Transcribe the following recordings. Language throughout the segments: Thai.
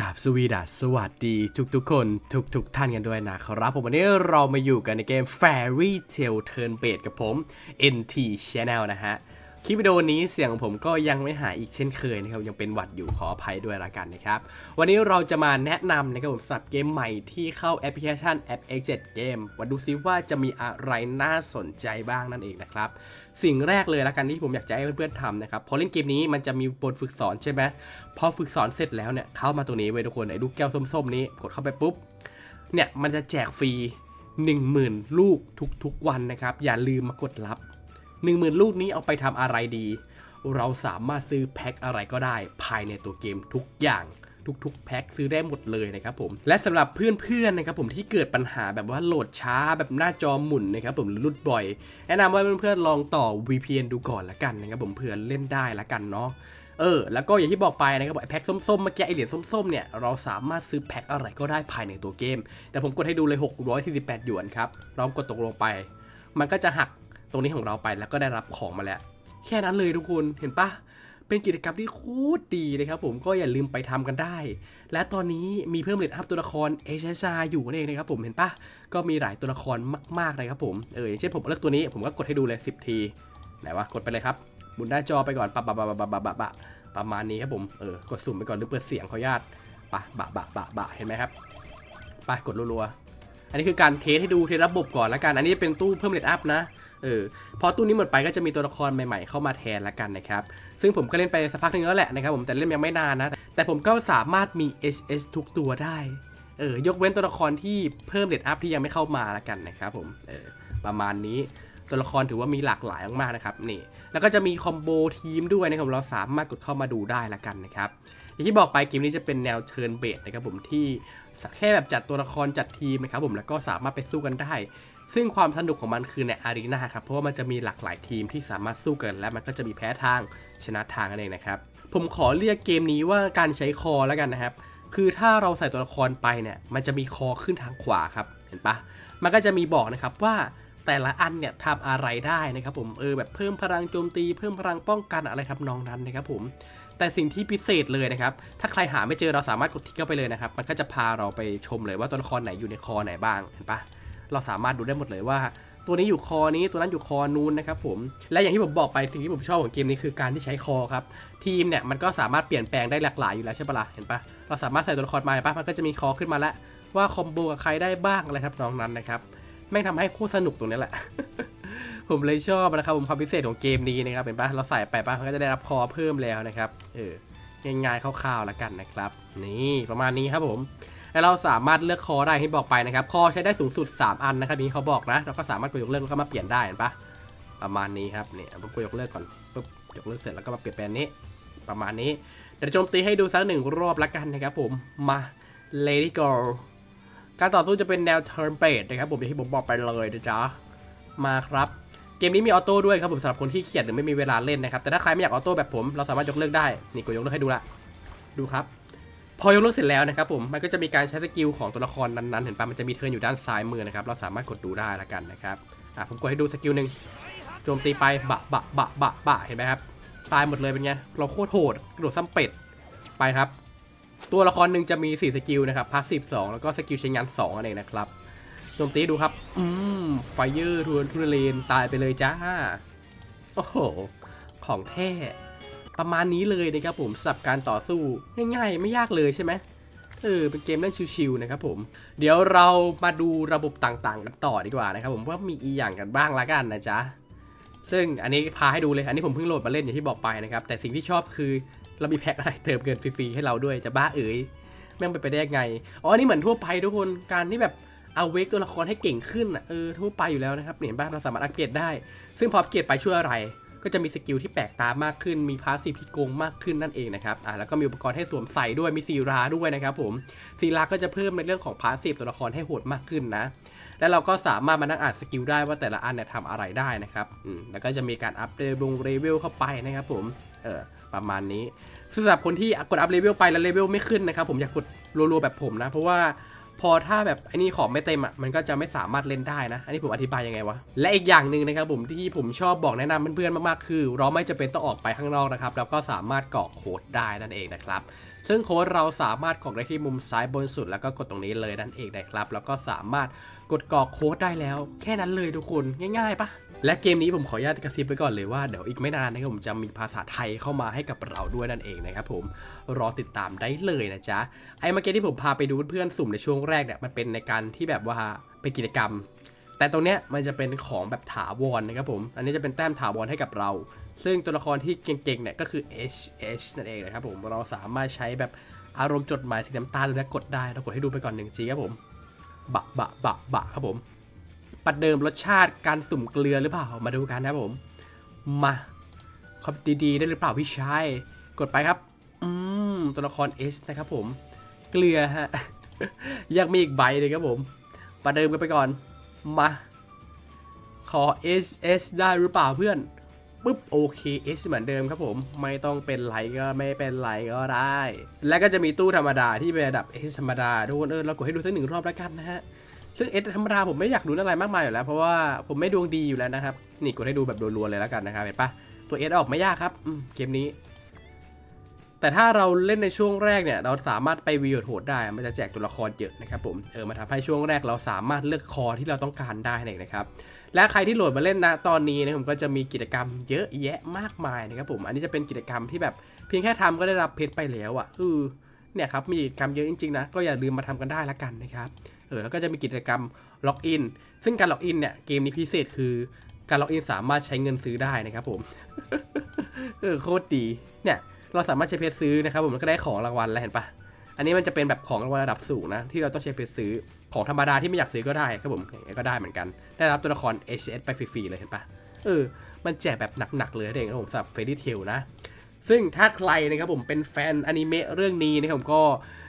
กับสวีดัสสวัสดีทุกๆ คนทุกๆท่านกันด้วยนะครับ ผมวันนี้เรามาอยู่กันในเกม Fairy Tail Turn b a s e กับผม NT Channel นะฮะ คลิปวิดีโอนี้เสียงของผมก็ยังไม่หายอีกเช่นเคยนะครับ ยังเป็นหวัดอยู่ขออภัยด้วยละกันนะครับ วันนี้เราจะมาแนะนำนะครับผมสำหรับเกมใหม่ที่เข้าแอปพลิเคชันแอป X7 Game มาดูซิว่าจะมีอะไรน่าสนใจบ้างนั่นเองนะครับ สิ่งแรกเลยละกันที่ผมอยากจะให้เพื่อนๆทำนะครับพอเล่นเกมนี้มันจะมีบทฝึกสอนใช่ไหมพอฝึกสอนเสร็จแล้วเนี่ยเข้ามาตรงนี้เว้ยทุกคนไอ้ลูกแก้วส้มๆนี้กดเข้าไปปุ๊บเนี่ยมันจะแจกฟรี 10,000 ลูกทุกๆวันนะครับอย่าลืมมากดรับ 10,000 ลูกนี้เอาไปทำอะไรดี เราสามารถซื้อแพ็คอะไรก็ได้ภายในตัวเกมทุกอย่าง ทุกๆ แพ็คซื้อได้หมดเลยนะครับผมและสำหรับเพื่อนๆนะครับผมที่เกิดปัญหาแบบว่าโหลดช้าแบบหน้าจอหมุนนะครับผมหรือลุดบ่อย แนะนำว่าเพื่อนๆลองต่อ VPN ดูก่อนละกันนะครับผมเผื่อเล่นได้ละกันเนาะเออแล้วก็อย่างที่บอกไปนะครับไอแพ็คส้มๆเมื่อกี้ไอเหรียญส้มๆเนี่ยเราสามารถซื้อแพ็คอะไรก็ได้ภายในตัวเกม แต่ผมกดให้ดูเลย 648 หยวนครับเรากดตกลงไป มันก็จะหักตรงนี้ของเราไปแล้วก็ได้รับของมาแล้ว แค่นั้นเลยทุกคนเห็นปะ เป็นกิจกรรมที่โคตรดีนะครับผมก็อย่าลืมไปทำกันได้ และตอนนี้มีเพิ่มเลตอัพตัวละครเอช HSR อยู่นี่นเองนะครับผมเห็นปะก็มีหลายตัวละครมากๆเลยครับผมเอออย่างเช่นผมเลือกตัวนี้ผมก็กดให้ดูเลย 10 ทีไหนวะกดไปเลยครับหมุนหน้าจอไปก่อนปะปะปะปะปะปะบะประมาณนี้ครับผมเออกดสุ่มไปก่อนหรือเปิดเสียงขออนุญาตปะปะปะปะบะเห็นไหมครับไปกดรัวๆอันนี้คือการเทสให้ดูเทสระบบก่อนละกัน อันนี้เป็นตู้เพิ่มเลตอัพนะ เออพอตู้นี้หมดไปก็จะมีตัวละครใหม่ๆ เข้ามาแทนละกันนะครับ ซึ่งผมก็เล่นไปสักพักนึงแล้วแหละนะครับผมแต่เล่นยังไม่นานนะ แต่ผมก็สามารถมี SS ทุกตัวได้เออยกเว้นตัวละครที่เพิ่มเลทอัพที่ยังไม่เข้ามาละกันนะครับผมเออประมาณนี้ตัวละครถือว่ามีหลากหลายมากๆนะครับนี่แล้วก็จะมีคอมโบทีมด้วยนะครับเราสามารถกดเข้ามาดูได้ละกันนะครับอย่างที่บอกไปเกมนี้จะเป็นแนวเชิญเบสนะครับผมที่แค่แบบจัดตัวละครจัดทีมนะครับผมแล้วก็สามารถไปสู้กันได้ ซึ่งความสนุกของมันคือในอารีนาครับ เพราะว่ามันจะมีหลากหลายทีมที่สามารถสู้กัน และมันก็จะมีแพ้ทางชนะทางนั่นเองนะครับ ผมขอเรียกเกมนี้ว่าการใช้คอแล้วกันนะครับ คือถ้าเราใส่ตัวละครไปเนี่ย มันจะมีคอขึ้นทางขวาครับ เห็นปะมันก็จะมีบอกนะครับว่าแต่ละอันเนี่ยทำอะไรได้นะครับผมเออแบบเพิ่มพลังโจมตีเพิ่มพลังป้องกันอะไรทำนองนั้นนะครับผมแต่สิ่งที่พิเศษเลยนะครับถ้าใครหาไม่เจอเราสามารถกดทิกเข้าไปเลยนะครับ มันก็จะพาเราไปชมเลยว่าตัวละครไหนอยู่ในคอไหนบ้างเห็นปะ เราสามารถดูได้หมดเลยว่า ตัวนี้อยู่คอนี้ตัวนั้นอยู่คอนู้นนะครับผมและอย่างที่ผมบอกไปสิ่งที่ผมชอบของเกมนี้คือการที่ใช้คอครับทีมเนี่ยมันก็สามารถเปลี่ยนแปลงได้หลากหลายอยู่แล้วใช่ปะล่ะเห็นปะเราสามารถใส่ตัวละครมาเห็นปะมันก็จะมีคอขึ้นมาแล้วว่าคอมโบกับใครได้บ้างอะไรทำนองนั้นนะครับแม่งทำให้โคตรสนุกตรงนี้แหละผมเลยชอบนะครับผมความพิเศษของเกมนี้นะครับเห็นปะเราใส่ไปปะมันก็จะได้รับคอเพิ่มแล้วนะครับเออง่ายๆคร่าวๆแล้วกันนะครับ นี่ประมาณนี้ครับผม แล้วเราสามารถเลือกคอได้ที่บอกไปนะครับคอใช้ได้สูงสุด 3 อันนะครับนี้เขาบอกนะ เราก็สามารถกดยกเลิกแล้วก็มาเปลี่ยนได้เห็นปะประมาณนี้ครับเนี่ยผมกดยกเลิกก่อนปุ๊บยกเลิกเสร็จแล้วก็มาเปลี่ยนแปลงนี้ ประมาณนี้เดี๋ยวโจมตีให้ดูสักหนึ่งรอบละกันนะครับผมมา Lady Girl การต่อสู้จะเป็นแนว turn based นะครับผมอย่างที่ผมบอกไปเลยนะจ๊ะมาครับเกมนี้มีออโต้ด้วยครับผมสำหรับคนที่เขียดหรือไม่มีเวลาเล่นนะครับแต่ถ้าใครไม่อยากออโต้แบบผมเราสามารถยกเลิกได้นี่กดยกเลิกให้ดูละดูครับ พอยกเลิกเสร็จแล้วนะครับผมมันก็จะมีการใช้สกิลของตัวละครนั้นๆ เห็นปะมันจะมีเทิร์นอยู่ด้านซ้ายมือนะครับเราสามารถกดดูได้ละกันนะครับอะผมกดให้ดูสกิลหนึ่งโจมตีไปบะบะบะบะบะเห็นไหมครับตายหมดเลยเป็นไงเราโคตรโหดกระโดดซ้ำเป็ดไปครับ ตัวละครหนึ่งจะมี 4 สกิลนะครับพาสซีฟ2แล้วก็สกิลใช้งาน2นั่นเองนะครับโจมตีดูครับ อืมไฟเยอร์ทวนทุเรนตายไปเลยจ้า โอ้โห ของแท้ ประมาณนี้เลยนะครับผมสับการต่อสู้ง่ายๆ ไม่ยากเลยใช่ไหมเออเป็นเกมเล่นชิวๆนะครับผมเดี๋ยวเรามาดูระบบต่างๆ กันต่อดีกว่านะครับผมว่ามีอีอย่างกันบ้างละกันนะจ๊ะซึ่งอันนี้พาให้ดูเลยอันนี้ผมเพิ่งโหลดมาเล่นอย่างที่บอกไปนะครับแต่สิ่งที่ชอบคือเรามีแพ็คอะไรเติมเงินฟรีๆให้เราด้วยจะบ้าเอ๋ยแม่งไปไปได้ยังไงอ๋ออันนี่เหมือนทั่วไปทุกคนการที่แบบเอาเวกตัวละครให้เก่งขึ้นอะเออทั่วไปอยู่แล้วนะครับเห็นบ้างเราสามารถอัปเกรดได้ ซึ่งพออัปเกรดไปช่วยอะไร ก็จะมีสกิลที่แปลกตามากขึ้น มีพาสซีฟที่โกงมากขึ้นนั่นเองนะครับอ่าแล้วก็มีอุปกรณ์ให้สวมใส่ด้วย มีซีราด้วยนะครับผมซีราก็จะเพิ่มในเรื่องของพาสซีฟตัวละครให้โหดมากขึ้นนะ แล้วเราก็สามารถมานั่งอ่านสกิลได้ว่าแต่ละอันเนี่ยทำอะไรได้นะครับอืมแล้วก็จะมีการอัพเลเวลเลเวลเข้าไปนะครับผมเออประมาณนี้สำหรับคนที่กดอัพเลเวลไปแล้วเลเวลไม่ขึ้นนะครับผมอยากกดรัวๆแบบผมนะ เพราะว่า พอถ้าแบบไอ้นี่ของไม่เต็มอะมันก็จะไม่สามารถเล่นได้นะ อันนี้ผมอธิบายยังไงวะ และอีกอย่างหนึ่งนะครับผมที่ผมชอบบอกแนะนำเพื่อนๆมากๆคือ เราไม่จะเป็นต้องออกไปข้างนอกนะครับเราก็สามารถกรอกโค้ดได้นั่นเองนะครับซึ่งโค้ดเราสามารถกรอกได้ที่มุมซ้ายบนสุด แล้วก็กดตรงนี้เลยนั่นเองนะครับแล้วก็สามารถกดกรอกโค้ดได้แล้ว แค่นั้นเลยทุกคนง่ายๆปะ และเกมนี้ผมขออนุญาตกระซิบไว้ก่อนเลยว่าเดี๋ยวอีกไม่นานนะครับผมจะมีภาษาไทยเข้ามาให้กับเราด้วยนั่นเองนะครับผมรอติดตามได้เลยนะจ๊ะไอ้เมื่อกี้ที่ผมพาไปดูเพื่อนสุ่มในช่วงแรกเนี่ยมันเป็นในการที่แบบว่าเป็นกิจกรรม แต่ตรงเนี้ยมันจะเป็นของแบบถาวรนะครับผม อันนี้จะเป็นแต้มถาวรให้กับเรา ซึ่งตัวละครที่เก่งๆเนี่ยก็คือ H H นั่นเองนะครับผมเราสามารถใช้แบบอารมณ์จดหมายสีน้ำตาลและกดได้เรากดให้ดูไปก่อนหนึ่งทีครับผมบะบะบะบะครับผม ปัดเดิมรสชาติการสุ่มเกลือหรือเปล่า มาดูกันนะครับผม มาคอมดีๆ ได้หรือเปล่าพี่ชาย กดไปครับ อืม ตัวละคร S นะครับผม เกลือฮะ ยังมีอีกใบเลยครับผม ประเดิมกันไปก่อน มา ขอ S S ได้หรือเปล่าเพื่อนปุ๊บโอเค S เหมือนเดิมครับผม ไม่ต้องเป็นไรก็ไม่เป็นไรก็ได้ แล้วก็จะมีตู้ธรรมดาที่เป็นระดับ S ธรรมดาทุกคนเออเรากดให้ดูสักหนึ่งรอบแล้วกันนะฮะ ซึ่ง S ธรรมดาผมไม่อยากดูอะไรมากมายอยู่แล้ว เพราะว่าผมไม่ดวงดีอยู่แล้วนะครับ นี่กดให้ดูแบบรัวๆเลยแล้วกันนะครับเห็นปะตัว S อสออกไม่ยากครับเกมนี้ แต่ถ้าเราเล่นในช่วงแรกเนี่ย เราสามารถไปวีโหดได้ มันจะแจกตัวละครเยอะนะครับผมเออมาทำให้ช่วงแรกเราสามารถเลือกคอที่เราต้องการได้นั่นเองนะครับและใครที่โหลดมาเล่นนะตอนนี้นะผมก็จะมีกิจกรรมเยอะแยะมากมายนะครับผมอันนี้จะเป็นกิจกรรมที่แบบเพียงแค่ทำก็ได้รับเพชรไปแล้วอะ่ะเออ เนี่ยครับมีกิจกรรมเยอะจริงๆนะก็อย่าลืมมาทำกันได้ละกันนะครับเออแล้วก็จะมีกิจกรรมล็อกอินซึ่งการล็อกอินเนี่ยเกมนี้พิเศษคือการล็อกอินสามารถใช้เงินซื้อได้นะครับผมเออโคตรดีเนี่ยเราสามารถใช้เพชรซื้อนะครับผมแล้วก็ได้ของรางวัลแล้วเห็นปะอันนี้มันจะเป็นแบบของรางวัลระดับสูงนะที่เราต้องใช้เพชรซื้อของธรรมดาที่ไม่อยากซื้อก็ได้ครับผมเงี้ยก็ได้เหมือนกัน ได้รับตัวละคร HS ไปฟรีๆเลยเห็นปะเออมันแจกแบบหนักๆเลยเองครับผมสำหรับเฟรดี้เทลนะ ซึ่งถ้าใครนะครับผมเป็นแฟนอนิเมะเรื่องนี้นะครับผมก็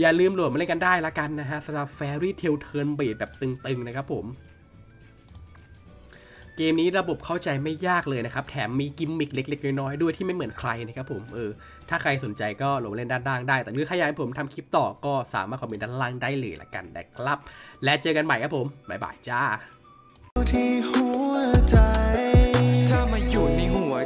อย่าลืมโหลดมาเล่นกันได้ละกันนะฮะสำหรับ Fairy Tail Turn b a s e แบบตึงๆนะครับผม เกมนี้ระบบเข้าใจไม่ยากเลยนะครับ แถมมีกิมมิคเล็กๆ น้อยๆด้วยที่ไม่เหมือนใครนะครับผมเออถ้าใครสนใจก็โหลดมาเล่นด้านล่างได้ แต่หรือใครอยากให้ผมทำคลิปต่อก็สามารถคอมเมนต์ด้านล่างได้เลยละกันนะครับ และเจอกันใหม่ครับผมบ๊ายบายจ้าที่หัวใจ